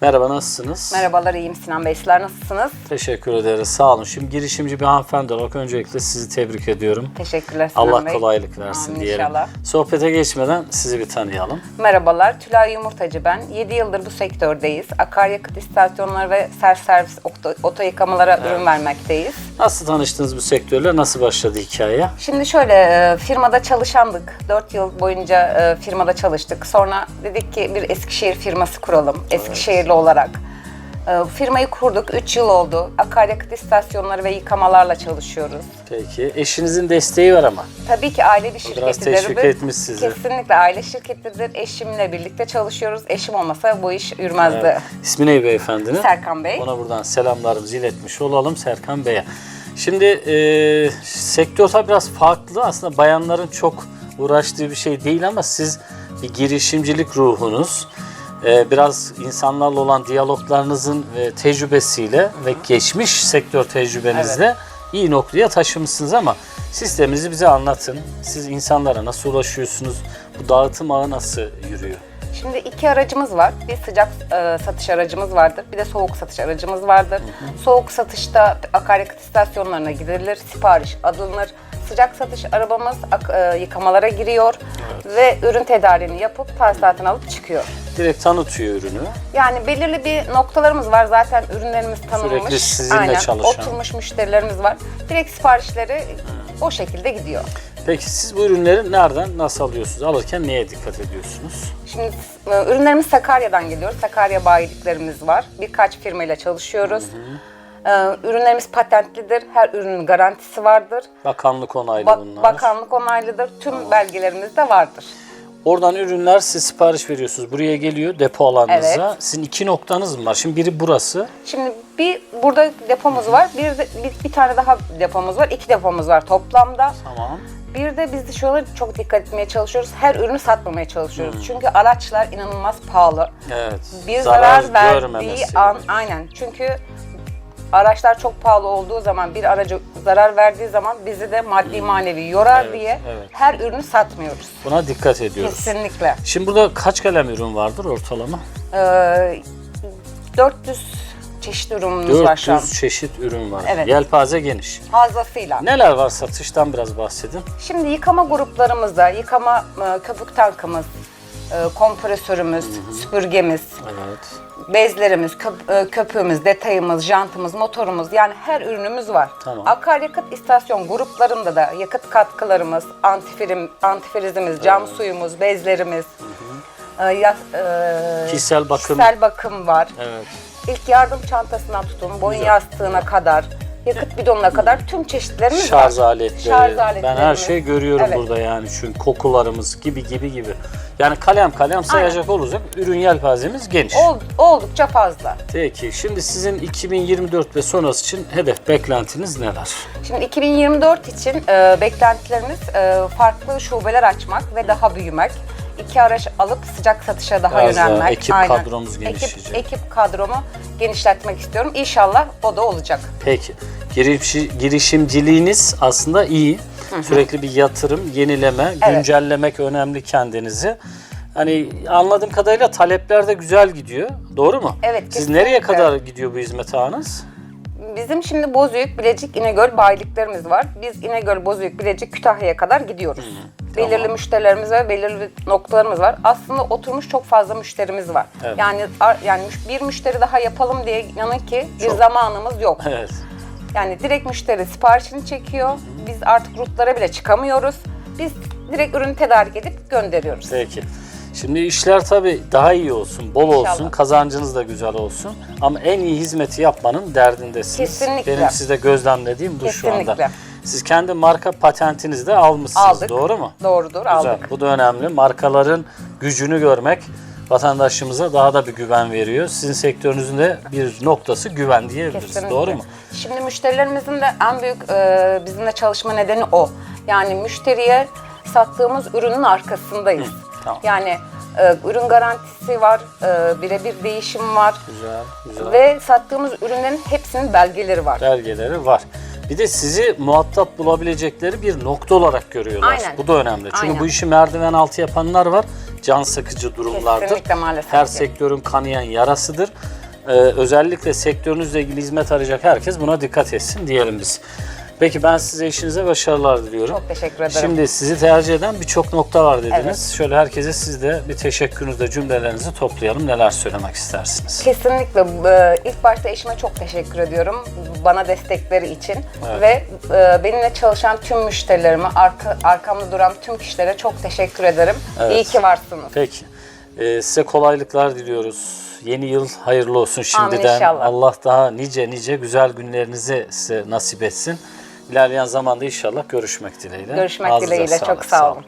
Merhaba nasılsınız? Merhabalar, iyiyim Sinan Bey. Sizler nasılsınız? Teşekkür ederiz. Sağ olun. Şimdi girişimci bir hanımefendi olarak öncelikle sizi tebrik ediyorum. Teşekkürler Sinan Allah Bey. kolaylık versin Amin diyelim. inşallah. Sohbete geçmeden sizi bir tanıyalım. Merhabalar, Tülay Yumurtacı ben. 7 yıldır bu sektördeyiz. Akaryakıt istasyonları ve self servis oto, oto yıkamalara ürün vermekteyiz. Nasıl tanıştınız bu sektörle? Nasıl başladı hikaye? Şimdi şöyle, e, firmada çalışandık. 4 yıl boyunca e, firmada çalıştık. Sonra dedik ki bir Eskişehir firması kuralım, Eskişehirli olarak. E, Firmayı kurduk, 3 yıl oldu. Akaryakıt istasyonları ve yıkamalarla çalışıyoruz. Peki. Eşinizin desteği var ama. Tabii ki aile bir biraz şirketidir. teşvik ve etmiş sizi. Kesinlikle aile şirketidir. Eşimle birlikte çalışıyoruz. Eşim olmasa bu iş yürümezdi. İsmi ne beyefendinin? Serkan Bey. Ona buradan selamlarımızı iletmiş olalım Serkan Bey'e. Şimdi e, sektör biraz farklı. Aslında bayanların çok uğraştığı bir şey değil ama siz bir girişimcilik ruhunuz, biraz insanlarla olan diyaloglarınızın e, tecrübesiyle ve geçmiş sektör tecrübenizle iyi noktaya taşımışsınız ama sisteminizi bize anlatın. Siz insanlara nasıl ulaşıyorsunuz? Bu dağıtım ağı nasıl yürüyor? Şimdi iki aracımız var. Bir sıcak e, satış aracımız vardır. Bir de soğuk satış aracımız vardır. Soğuk satışta akaryakıt istasyonlarına gidilir. Sipariş alınır. Sıcak satış arabamız ak- e, yıkamalara giriyor ve ürün tedariğini yapıp tahsilatını alıp çıkıyor. Direkt tanıtıyor ürünü. Yani belirli bir noktalarımız var. Zaten ürünlerimiz tanınmış. Sürekli sizinle çalışan. Oturmuş müşterilerimiz var. Direkt siparişleri o şekilde gidiyor. Peki siz bu ürünleri nereden, nasıl alıyorsunuz? Alırken neye dikkat ediyorsunuz? Şimdi e, ürünlerimiz Sakarya'dan geliyor. Sakarya bayiliklerimiz var. Birkaç firmayla çalışıyoruz. E, ürünlerimiz patentlidir. Her ürünün garantisi vardır. Bakanlık onaylı Bak- bunlar. bakanlık onaylıdır. Tüm belgelerimiz de vardır. Oradan ürünler siz sipariş veriyorsunuz. Buraya geliyor depo alanınıza. Evet. Sizin iki noktanız mı var? Şimdi biri burası. Şimdi bir burada depomuz var. Bir, de, bir, bir tane daha depomuz var. İki depomuz var toplamda. Tamam. Bir de biz şöyle çok dikkat etmeye çalışıyoruz. Her ürünü satmamaya çalışıyoruz. Çünkü araçlar inanılmaz pahalı. Evet. Bir zarar, verdiği görmemesi an aynen. Çünkü araçlar çok pahalı olduğu zaman bir araca zarar verdiği zaman bizi de maddi manevi yorar Evet, diye evet. her ürünü satmıyoruz. Buna dikkat ediyoruz. Kesinlikle. Şimdi burada kaç kalem ürün vardır ortalama? Ee, 400 çeşit ürünümüz var şu an. 400 çeşit ürün var. Evet. Yelpaze geniş. Fazlasıyla. Neler var satıştan biraz bahsedin. Şimdi yıkama gruplarımızda yıkama e, köpük tankımız, e, kompresörümüz, süpürgemiz, Evet. Bezlerimiz, köp- e, köpüğümüz, detayımız, jantımız, motorumuz yani her ürünümüz var. Tamam. Akaryakıt istasyon gruplarında da yakıt katkılarımız, antifirim, antifrizimiz, cam suyumuz, bezlerimiz, e, ya- e, Kişisel bakım. kişisel bakım var. Evet. İlk yardım çantasından tutun, boyun yastığına kadar, yakıt bidonuna kadar tüm çeşitlerimiz Şarj var. aletleri. Şarj Ben her şeyi görüyorum Evet. burada yani. Çünkü kokularımız gibi gibi gibi. Yani kalem kalem sayacak olursak ürün yelpazemiz geniş. Ol- oldukça fazla. Peki şimdi sizin 2024 ve sonrası için hedef beklentiniz neler? Şimdi 2024 için e, beklentilerimiz e, farklı şubeler açmak ve daha büyümek. İki araç alıp sıcak satışa daha Biraz daha yönelmek. ekip kadromuz genişleyecek. Ekip, ekip kadromu genişletmek istiyorum. İnşallah o da olacak. Peki girişi- girişimciliğiniz aslında iyi. Sürekli bir yatırım, yenileme, Evet. güncellemek önemli kendinizi. Hani anladığım kadarıyla talepler de güzel gidiyor. Doğru mu? Evet, Siz kesinlikle. nereye kadar gidiyor bu hizmet ağınız? Bizim şimdi Bozüyük, Bilecik, İnegöl bayiliklerimiz var. Biz İnegöl, Bozüyük, Bilecik, Kütahya'ya kadar gidiyoruz. Belirli tamam. müşterilerimiz ve belirli noktalarımız var. Aslında oturmuş çok fazla müşterimiz var. Evet. Yani yani bir müşteri daha yapalım diye inanın ki bir Çok. zamanımız yok. Evet. Yani direkt müşteri siparişini çekiyor. Biz artık rutlara bile çıkamıyoruz. Biz direkt ürünü tedarik edip gönderiyoruz. Peki. Şimdi işler tabii daha iyi olsun, bol olsun, İnşallah. kazancınız da güzel olsun. Ama en iyi hizmeti yapmanın derdindesiniz. Kesinlikle. Benim sizde gözlemlediğim bu şu anda. Kesinlikle. Siz kendi marka patentinizi de almışsınız, Aldık. doğru mu? Doğrudur, Güzel. aldık. Bu da önemli. Markaların gücünü görmek vatandaşımıza daha da bir güven veriyor. Sizin sektörünüzün de bir noktası güven diyebiliriz. Kesinlikle. Doğru mu? Şimdi müşterilerimizin de en büyük e, bizimle çalışma nedeni o. Yani müşteriye sattığımız ürünün arkasındayız. Tamam. Yani e, ürün garantisi var, e, birebir değişim var Güzel, güzel. ve sattığımız ürünlerin hepsinin belgeleri var. belgeleri var. Bir de sizi muhatap bulabilecekleri bir nokta olarak görüyorlar. Aynen. Bu da önemli. Çünkü Aynen. bu işi merdiven altı yapanlar var. Can sıkıcı durumlardır. Kesinlikle maalesef Her ki. sektörün kanayan yarasıdır. Ee, özellikle sektörünüzle ilgili hizmet arayacak herkes buna dikkat etsin diyelim biz. Peki ben size işinize başarılar diliyorum. Çok teşekkür ederim. Şimdi sizi tercih eden birçok nokta var dediniz. Evet. Şöyle herkese siz de bir teşekkürünüzle cümlelerinizi toplayalım. Neler söylemek istersiniz? Kesinlikle. e, ilk başta eşime çok teşekkür ediyorum. Bana destekleri için. Ve e, benimle çalışan tüm müşterilerime, arka, arkamda duran tüm kişilere çok teşekkür ederim. Evet. İyi ki varsınız. Peki. Ee, size kolaylıklar diliyoruz. Yeni yıl hayırlı olsun şimdiden. inşallah. Allah daha nice nice güzel günlerinizi size nasip etsin. İlerleyen zamanda inşallah görüşmek dileğiyle. Görüşmek Ağzınıza dileğiyle. sağlık, Çok sağ olun.